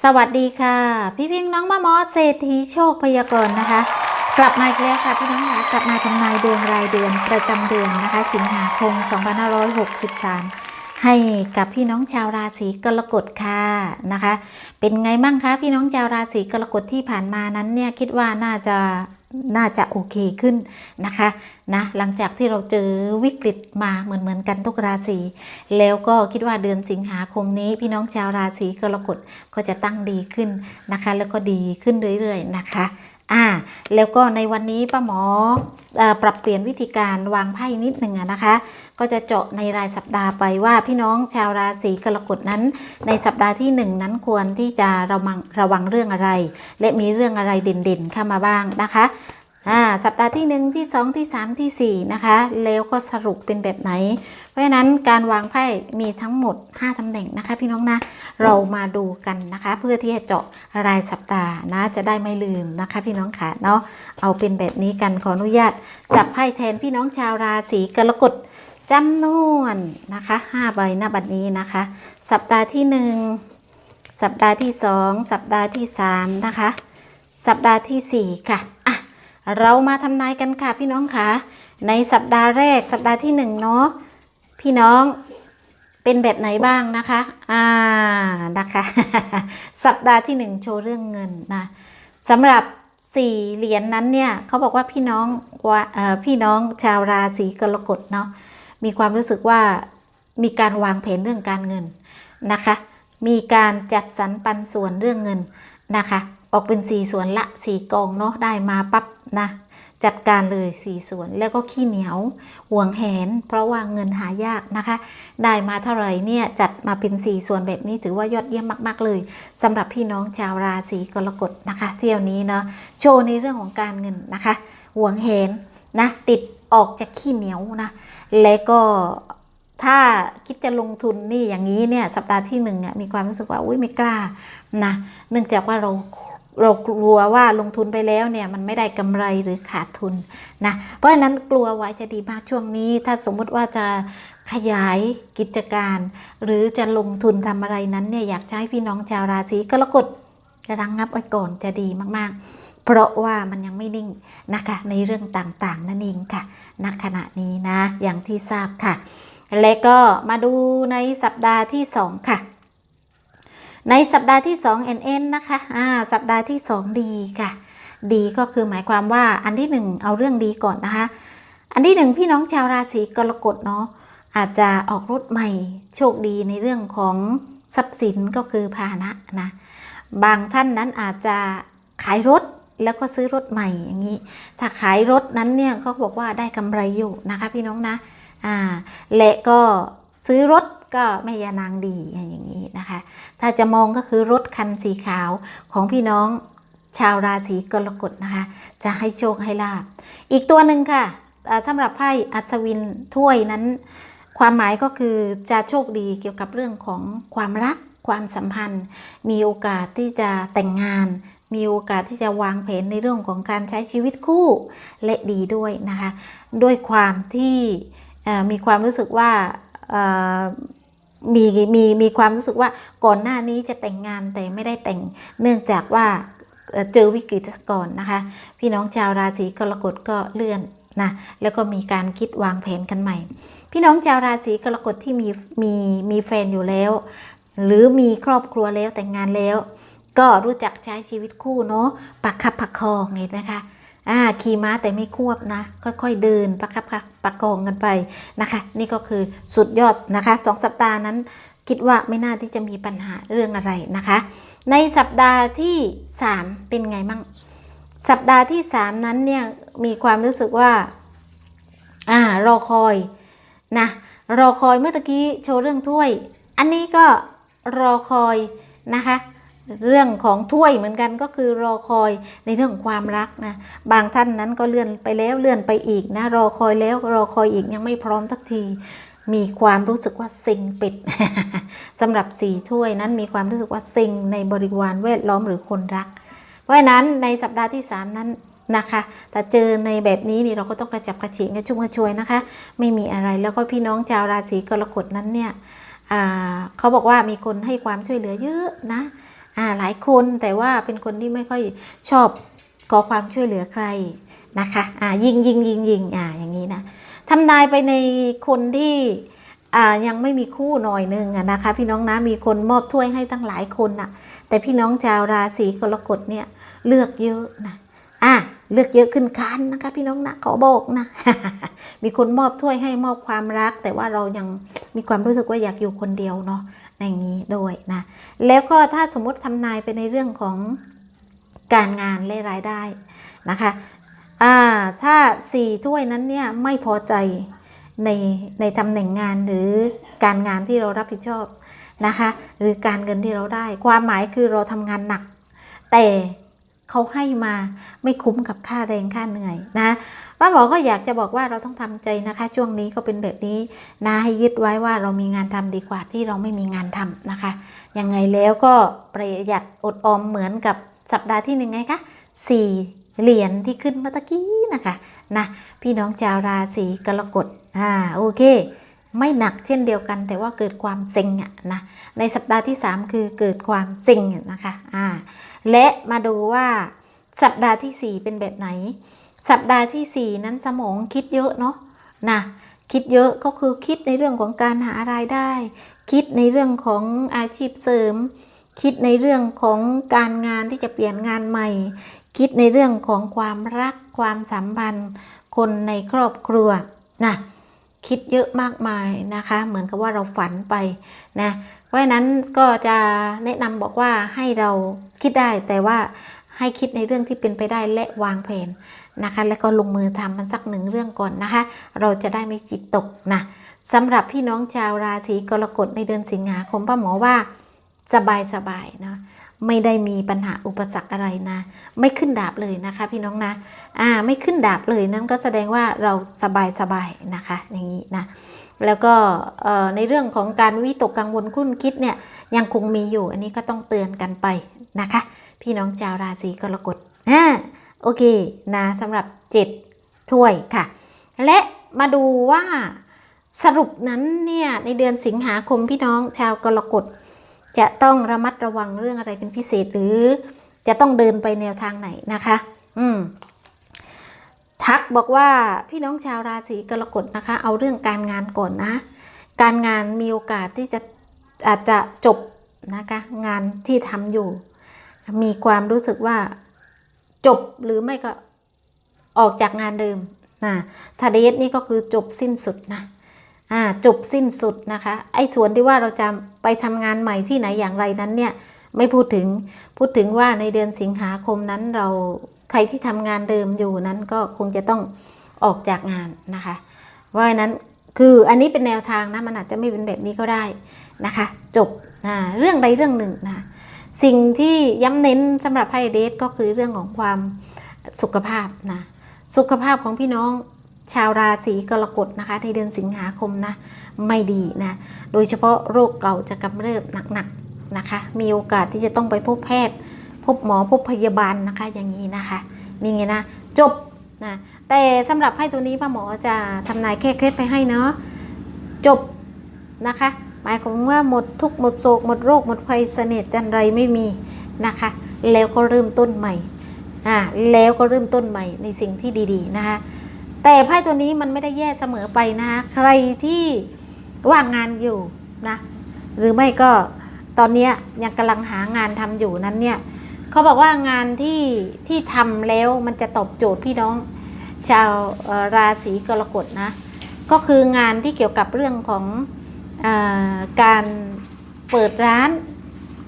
สวัสดีค่ะ พี่พิงน้องมะมอเศรษฐีโชคพยากรณ์นะคะ กลับมาอีกแล้วค่ะพี่น้องคะกลับมาทำนายดวงรายเดือนประจำเดือนนะคะ สิงหาคม 2563 ให้กับพี่น้องชาวราศีกรกฎค่ะนะคะ เป็นไงบ้างคะพี่น้องชาวราศีกรกฎที่ผ่านมานั้นเนี่ยคิดว่าน่าจะ น่าจะโอเคขึ้นนะคะนะหลังจากที่เราเจอวิกฤตมาเหมือนเหมือนๆกันทุกราศีแล้วก็คิดว่าเดือนสิงหาคมนี้ พี่น้องชาวราศีกรกฎก็จะตั้งดีขึ้นนะคะ แล้วก็ดีขึ้นเรื่อยๆนะคะ อ่าแล้วก็ในวันนี้ป้าหมออปรับเปลี่ยนวิธีการวางไพ่นิดหนึ่งนะคะ ก็จะเจาะในรายสัปดาห์ไปว่าพี่น้องชาวราศีกรกฎนั้น ในสัปดาห์ที่หนึ่งนั้นควรที่จะระวังระวังเรื่องอะไร และมีเรื่องอะไรเด่นๆเข้ามาบ้างนะคะอ่าสัปดาห์ที่หนึ่งที่สองที่สามที่สี่นะคะ แล้วก็สรุปเป็นแบบไหน เพราะฉะนั้นการวางไพ่มีทั้งหมด 5ตำแหน่งนะคะ พี่น้องนะเรามาดูกันนะคะ เพื่อที่จะเจาะรายสัปดาห์นะจะได้ไม่ลืมนะคะ พี่น้องค่ะเนาะเอาเป็นแบบนี้กันขออนุญาต จับไพ่แทนพี่น้องชาวราศีกรกฎจำนวนนะคะ5ใบหน้าบัดนี้นะคะ สัปดาห์ที่ 1 สัปดาห์ที่ 2 สัปดาห์ที่ 3 นะคะ สัปดาห์ทีสี่4 ค่ะอะ เรามาทำนายกันค่ะพี่น้องค่ะในสัปดาห์แรกสัปดาห์ที่ 1 เนาะ พี่น้องเป็นแบบไหนบ้างนะคะ อ่า นะคะ สัปดาห์ที่1โชว์เรื่องเงินนะสำหรับสี่เหรียญนนั้นเนี่ยเขาบอกว่าพี่น้องว่าพี่น้องชาวราศีกรกฎเนาะ มีความรู้สึกว่ามีการวางแผนเรื่องการเงินนะคะ มีการจัดสรรปันส่วนเรื่องเงินนะคะ ออกเป็นสี่ส่วนละสี่กองเนาะ ได้มาปั๊บนะ จัดการเลยสี่ส่วน แล้วก็ขี้เหนียวห่วงแหน เพราะว่าเงินหายากนะคะ ได้มาเท่าไหร่เนี่ยจัดมาเป็นสี่ส่วนแบบนี้ถือว่ายอดเยี่ยมมาก ๆ เลยสำหรับพี่น้องชาวราศีกรกฎนะคะ เที่ยวนี้เนาะโชว์ในเรื่องของการเงินนะคะห่วงแหนนะติดออกจากขี้เหนียวนะและก็ถ้าคิดจะลงทุนนี่อย่างนี้เนี่ยสัปดาห์ที่หนึ่งมีความรู้สึกว่าอุ้ยไม่กล้านะเนื่องจากว่าเรา เรากลัวว่าลงทุนไปแล้วเนี่ยมันไม่ได้กำไรหรือขาดทุนนะเพราะฉะนั้นกลัวไว้จะดีมากช่วงนี้ ถ้าสมมุติว่าจะขยายกิจการ หรือจะลงทุนทำอะไรนั้นเนี่ยอยากจะให้พี่น้องชาวราศีกรกฎระงับไว้ก่อนจะดีมากๆ เพราะว่ามันยังไม่นิ่งนะคะในเรื่องต่างๆ นั่นเองค่ะณขณะนี้นะอย่างที่ทราบค่ะ และก็มาดูในสัปดาห์ที่ 2 ค่ะ ในสัปดาห์ที่ 2 NN นะคะอ่าสัปดาห์ที่ 2 ดีค่ะ ดีก็คือหมายความว่าอันที่ 1 เอาเรื่องดีก่อนนะคะ อันที่ 1 พี่น้องชาวราศีกรกฎเนาะอาจจะออกรถใหม่โชคดีในเรื่องของทรัพย์สินก็คือพาหนะนะ บางท่านนั้นอาจจะขายรถแล้วก็ซื้อรถใหม่อย่างนี้ ถ้าขายรถนั้นเนี่ยเขาบอกว่าได้กำไรอยู่นะคะพี่น้องนะ อ่า และก็ซื้อรถ ก็แม่ยานางดีอย่างนี้นะคะ ถ้าจะมองก็คือรถคันสีขาวของพี่น้องชาวราศีกรกฎนะคะ จะให้โชคให้ลาบ อีกตัวหนึ่งค่ะสำหรับไพ่อัศวินถ้วยนั้น ความหมายก็คือจะโชคดีเกี่ยวกับเรื่องของความรักความสัมพันธ์ มีโอกาสที่จะแต่งงาน มีโอกาสที่จะวางแผนในเรื่องของการใช้ชีวิตคู่และดีด้วยนะคะ ด้วยความที่มีความรู้สึกว่า มีมีมีความรู้สึกว่าก่อนหน้านี้จะแต่งงานแต่ไม่ได้แต่งเนื่องจากว่าเจอวิกฤตก่อนนะคะ พี่น้องชาวราศีกรกฎก็เลื่อนนะแล้วก็มีการคิดวางแผนกันใหม่ พี่น้องชาวราศีกรกฎที่มีมีมีแฟนอยู่แล้ว หรือมีครอบครัวแล้วแต่งงานแล้ว ก็รู้จักใช้ชีวิตคู่เนาะปักคับปักคองเห็นไหมคะ อ่าขี่ม้าแต่ไม่ควบนะ ค่อยๆเดินประคับประคองกันไปนะคะ นี่ก็คือสุดยอดนะคะสองสัปดาห์นั้น คิดว่าไม่น่าที่จะมีปัญหาเรื่องอะไรนะคะ ในสัปดาห์ที่ 3 เป็นไงมั่งสัปดาห์ที่ 3 นั้นเนี่ยมีความรู้สึกว่าอ่ารอคอยนะรอคอยเมื่อตะกี้โชว์เรื่องถ้วย อันนี้ก็รอคอยนะคะ เรื่องของถ้วยเหมือนกันก็คือรอคอยในเรื่องความรักนะบางท่านนั้นก็เลื่อนไปแล้วเลื่อนไปอีกนะรอคอยแล้วรอคอยอีกยังไม่พร้อมสักทีมีความรู้สึกว่าเซ็งเป็ดสำหรับสีถ้วยนั้นมีความรู้สึกว่าเซ็งในบริวารแวดล้อมหรือคนรัก เพราะฉะนั้นในสัปดาห์ที่ 3 นั้นนะคะ แต่เจอในแบบนี้นี่เราก็ต้องกระจับกระเฉงกระชุ่มกระชวยนะคะ ไม่มีอะไรแล้วก็พี่น้องชาวราศีกรกฎนั้นเนี่ยเขาบอกว่ามีคนให้ความช่วยเหลือเยอะนะ อ่าหลายคนแต่ว่าเป็นคนที่ไม่ค่อยชอบขอความช่วยเหลือใครนะคะอ่ายิงยิงยิงยิงอ่าอย่างนี้นะทำนายไปในคนที่อ่ายังไม่มีคู่หน่อยนึงอะนะคะ พี่น้องนะมีคนมอบถ้วยให้ตั้งหลายคนน่ะแต่พี่น้องชาวราศีกรกฎเนี่ยเลือกเยอะนะอะเลือกเยอะขึ้นคันนะคะ พี่น้องนะขอบอกนะ มีคนมอบถ้วยให้มอบความรัก แต่ว่าเรายังมีความรู้สึกว่าอยากอยู่คนเดียวเนาะ อย่างนี้ด้วยนะ แล้วก็ถ้าสมมติทำนายไปในเรื่องของการงานและรายได้นะคะอ่าถ้าสี่ถ้วยนั้นเนี่ยไม่พอใจในในตำแหน่งงานหรือการงานที่เรารับผิดชอบนะคะ หรือการเงินที่เราได้ ความหมายคือเราทำงานหนัก แต่ เขาให้มาไม่คุ้มกับค่าแรงค่าเหนื่อยนะป้าหมอก็อยากจะบอกว่าเราต้องทำใจนะคะ ช่วงนี้ก็เป็นแบบนี้นะให้ยึดไว้ว่าเรามีงานทำดีกว่าที่เราไม่มีงานทำนะคะยังไงแล้วก็ประหยัดอดออมเหมือนกับสัปดาห์ที่หนึ่งไงคะสี่เหรียญที่ขึ้นเมื่อตะกี้นะคะนะพี่น้องชาวราศีกรกฎอ่าโอเคไม่หนักเช่นเดียวกัน แต่ว่าเกิดความเซ็งอะนะในสัปดาห์ที่ 3 คือเกิดความเซ็งนะคะอ่า และมาดูว่าสัปดาห์ทีสี่ 4 เป็นแบบไหน สัปดาห์ทีสี่ 4 นั้นสมองคิดเยอะเนาะนะคิดเยอะก็คือคิดในเรื่องของการหารายได้ คิดในเรื่องของอาชีพเสริม คิดในเรื่องของการงานที่จะเปลี่ยนงานใหม่ คิดในเรื่องของความรักความสัมพันธ์ คนในครอบครัวนะ คิดเยอะมากมายนะคะ เหมือนกับว่าเราฝันไปนะเพราะฉะนั้นก็จะแนะนำบอกว่าให้เราคิดได้แต่ว่าให้คิดในเรื่องที่เป็นไปได้และวางแผนนะคะ แล้วก็ลงมือทำมันสักหนึ่งเรื่องก่อนนะคะ เราจะได้ไม่จิตตกนะสำหรับพี่น้องชาวราศีกรกฎในเดือนสิงหาคมป้าหมอว่าสบายสบายๆนะ ไม่ได้มีปัญหาอุปสรรคอะไรนะ ไม่ขึ้นดาบเลยนะคะ พี่น้องนะอ่าไม่ขึ้นดาบเลยนั่นก็แสดงว่าเราสบายสบายๆนะคะ อย่างนี้นะแล้วก็เอ่อในเรื่องของการวิตกกังวลคลุ่นคิดเนี่ยยังคงมีอยู่ อันนี้ก็ต้องเตือนกันไปนะคะ พี่น้องชาวราศีกรกฎอ่าโอเคนะสำหรับเจ็ดถ้วยค่ะ และมาดูว่าสรุปนั้นเนี่ยในเดือนสิงหาคมพี่น้องชาวกรกฎ จะต้องระมัดระวังเรื่องอะไรเป็นพิเศษหรือ จะต้องเดินไปแนวทางไหนนะคะ อืมทักบอกว่าพี่น้องชาวราศีกรกฎนะคะ เอาเรื่องการงานก่อนนะ การงานมีโอกาสที่จะอาจจะจบนะคะ งานที่ทำอยู่ มีความรู้สึกว่าจบหรือไม่ก็ออกจากงานเดิมนะทาเดสนี่ก็คือจบสิ้นสุดนะ อ่าจบสิ้นสุดนะคะ ไอ้ส่วนที่ว่าเราจะไปทำงานใหม่ที่ไหนอย่างไรนั้นเนี่ยไม่พูดถึงพูดถึงว่าในเดือนสิงหาคมนั้นเราใครที่ทำงานเดิมอยู่นั้นก็คงจะต้องออกจากงานนะคะเพราะฉะนั้นคืออันนี้เป็นแนวทางนะมันอาจจะไม่เป็นแบบนี้ก็ได้นะคะ จบอ่าเรื่องใดเรื่องหนึ่งนะสิ่งที่ย้ำเน้นสำหรับไพ่เดทก็คือเรื่องของความสุขภาพนะสุขภาพของพี่น้อง ชาวราศีกรกฎนะคะ ในเดือนสิงหาคมนะไม่ดีนะ โดยเฉพาะโรคเก่าจะกำเริบหนักๆนะคะ มีโอกาสที่จะต้องไปพบแพทย์ พบหมอพบพยาบาลนะคะอย่างนี้นะคะนี่ไงนะจบนะแต่สำหรับให้ตัวนี้ป้าหมอจะทำนายแค่เคล็ดไปให้เนาะจบนะคะ หมายความว่าหมดทุกหมดโศกหมดโรคหมดภัยเสน่ห์จันไรไม่มีนะคะ แล้วก็เริ่มต้นใหม่อ่าแล้วก็เริ่มต้นใหม่ในสิ่งที่ดี ๆ นะคะ แต่ไพ่ตัวนี้มันไม่ได้แย่เสมอไปนะคะใครที่ว่างงานอยู่นะหรือไม่ก็ตอนนี้ยังกำลังหางานทำอยู่นั้นเนี่ยเขาบอกว่างานที่ที่ทำแล้วมันจะตอบโจทย์พี่น้อง ชาวราศีกรกฎนะก็คืองานที่เกี่ยวกับเรื่องของอการเปิดร้าน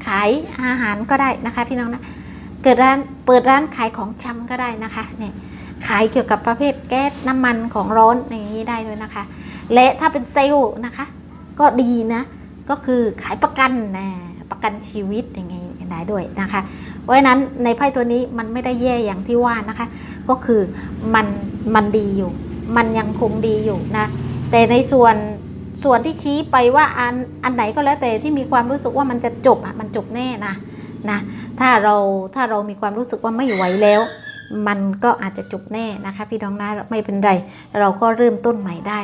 ขายอาหารก็ได้นะคะพี่น้องนะเกิดร้านเปิดร้านขายของชำก็ได้นะคะเนี่ย ขายเกี่ยวกับประเภทแก๊สน้ำมันของร้อนอย่างนี้ได้ด้วยนะคะ และถ้าเป็นเซลล์นะคะ ก็ดีนะ ก็คือขายประกันนะประกันชีวิตอย่างนี้ได้ด้วยนะคะ เพราะฉะนั้นในไพ่ตัวนี้มันไม่ได้แย่อย่างที่ว่านะคะ ก็คือมันมันดีอยู่ มันยังคงดีอยู่นะแต่ในส่วนส่วนที่ชี้ไปว่าอันอันไหนก็แล้วแต่ที่มีความรู้สึกว่ามันจะจบอะมันจบแน่นะนะถ้าเราถ้าเรามีความรู้สึกว่าไม่ไหวแล้ว มันก็อาจจะจบแน่นะคะ พี่น้องนะไม่เป็นไร เราก็เริ่มต้นใหม่ได้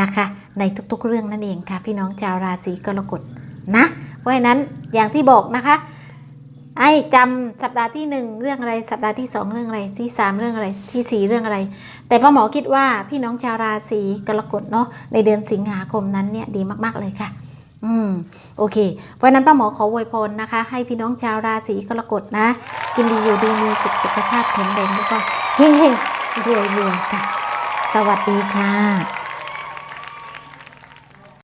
นะคะ ในทุกๆเรื่องนั่นเองค่ะ พี่น้องชาวราศีกรกฎนะเพราะฉะนั้นอย่างที่บอกนะคะไอ้จำสัปดาห์ที่หนึ่งเรื่องอะไรสัปดาห์ที่สองเรื่องอะไรที่สามเรื่องอะไรที่สี่เรื่องอะไร แต่ป้าหมอคิดว่าพี่น้องชาวราศีกรกฎเนาะในเดือนสิงหาคมนั้นเนี่ยดีมากๆเลยค่ะ อืมโอเค เพราะนั้นป้าหมอขออวยพรนะคะ ให้พี่น้องชาวราศีกรกฎนะ กินดีอยู่ดีมีสุขสุขภาพแข็งแรงแล้วก็เฮงเฮงรวยรวยค่ะ สวัสดีค่ะ